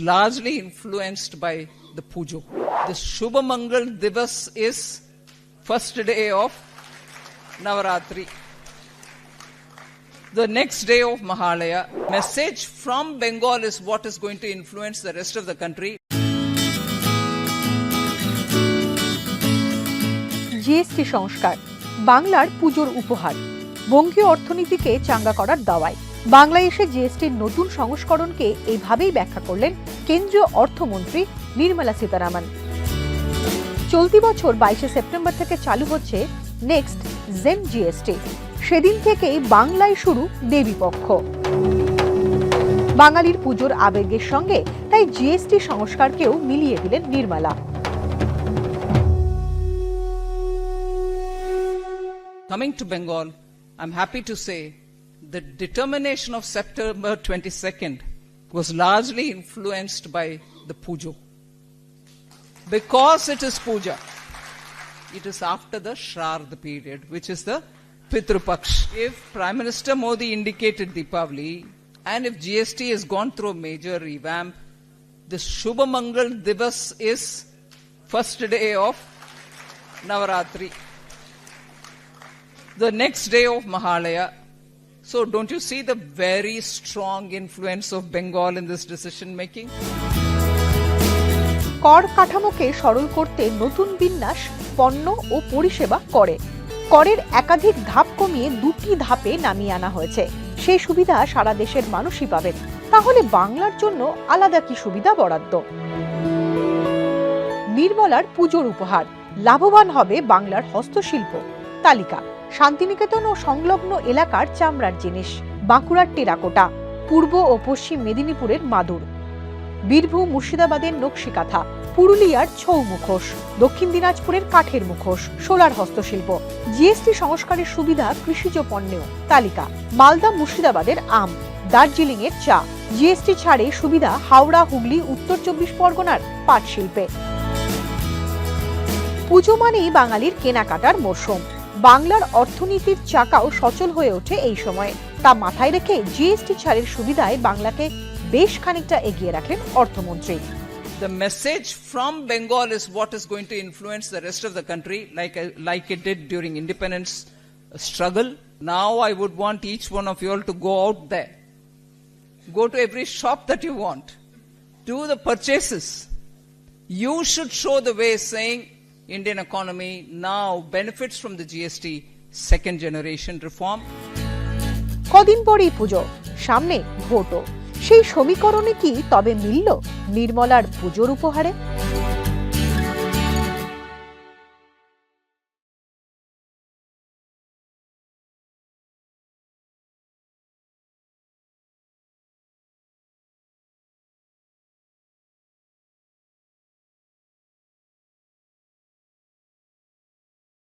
largely influenced by the pujo. The Shubhamangal Divas is first day of Navaratri. The next day of Mahalaya. Message from Bengal is what is going to influence the rest of the country. GST সংস্কার বাংলার পুজোর উপহার বঙ্গীয় অর্থনীতিকে চাঙ্গা করার দাওয়ায় বাংলায় এসে জিএসটির নতুন সংস্করণকে এইভাবেই ব্যাখ্যা করলেন কেন্দ্রীয় অর্থমন্ত্রী নির্মলা সীতারামন। চলতি বছর বাইশে সেপ্টেম্বর থেকে চালু হচ্ছে নেক্সট জেম জিএসটি। সেদিন থেকেই বাংলায় শুরু দেবীপক্ষ বাঙালির পুজোর আবেগের সঙ্গে তাই জিএসটি সংস্কারকেও মিলিয়ে দিলেন Nirmala. Coming to Bengal, I'm happy to say the determination of September 22nd was largely influenced by the pujo. Because it is puja, it is after the Shraddha period, which is the Pitrupaksh. If Prime Minister Modi indicated Deepavali, and if GST has gone through a major revamp, the Shubhamangal Divas is first day of Navaratri the next day of Mahalaya. So, don't you see the very strong influence of Bengal in this decision making? কর কাঠামোকে সরল করতে নতুন বিন্যাস পণ্য ও পরিষেবা করে। করের একাধিক ধাপ কমিয়ে দুটি ধাপে নামিয়ে আনা হয়েছে। সেই সুবিধা সারা দেশের মানুষই পাবেন। তাহলে বাংলার জন্য আলাদা কি সুবিধা বরাদ্দ? নির্মলার পুজোর উপহার। লাভবান হবে বাংলার হস্তশিল্প। তালিকা। শান্তিনিকেতন ও সংলগ্ন এলাকার চামড়ার জিনিস, বাঁকুড়ার টেরাকোটা, পূর্ব ও পশ্চিম মেদিনীপুরের মাদুর। বীরভূম মুর্শিদাবাদের নকশিকাঁথা, পুরুলিয়ার ছৌ মুখোশ, দক্ষিণ দিনাজপুরের কাঠের মুখোশ, সোলার হস্তশিল্প, জিএসটি সংস্কারের সুবিধা, কৃষিজ পণ্যেও তালিকা। মালদা মুর্শিদাবাদের আম দার্জিলিং এর চা, জিএসটি ছাড়ে সুবিধা হাওড়া, হুগলি, উত্তর চব্বিশ পরগনার পাট শিল্পে পুজো মানেই বাঙালির কেনাকাটার মরশুম। বাংলার অর্থনীতির চাকাও সচল হয়ে ওঠে এই সময়ে তা মাথায় রেখে জিএসটি ছাড়ের সুবিধায় বাংলাকে বেশ খানিকটা এগিয়ে রাখেন অর্থমন্ত্রী The message from Bengal is what is going to influence the rest of the country, like, like it did during independence struggle. Now, I would want each one of you all to go out there. Go to every shop that you want. Do the purchases. You should show the way saying Indian economy now benefits from the GST second generation reform. কদিন পরেই পুজো সামনে ভোটও সেই সমীকরণে কি তবে মিলল নির্মলার পুজোর উপহারে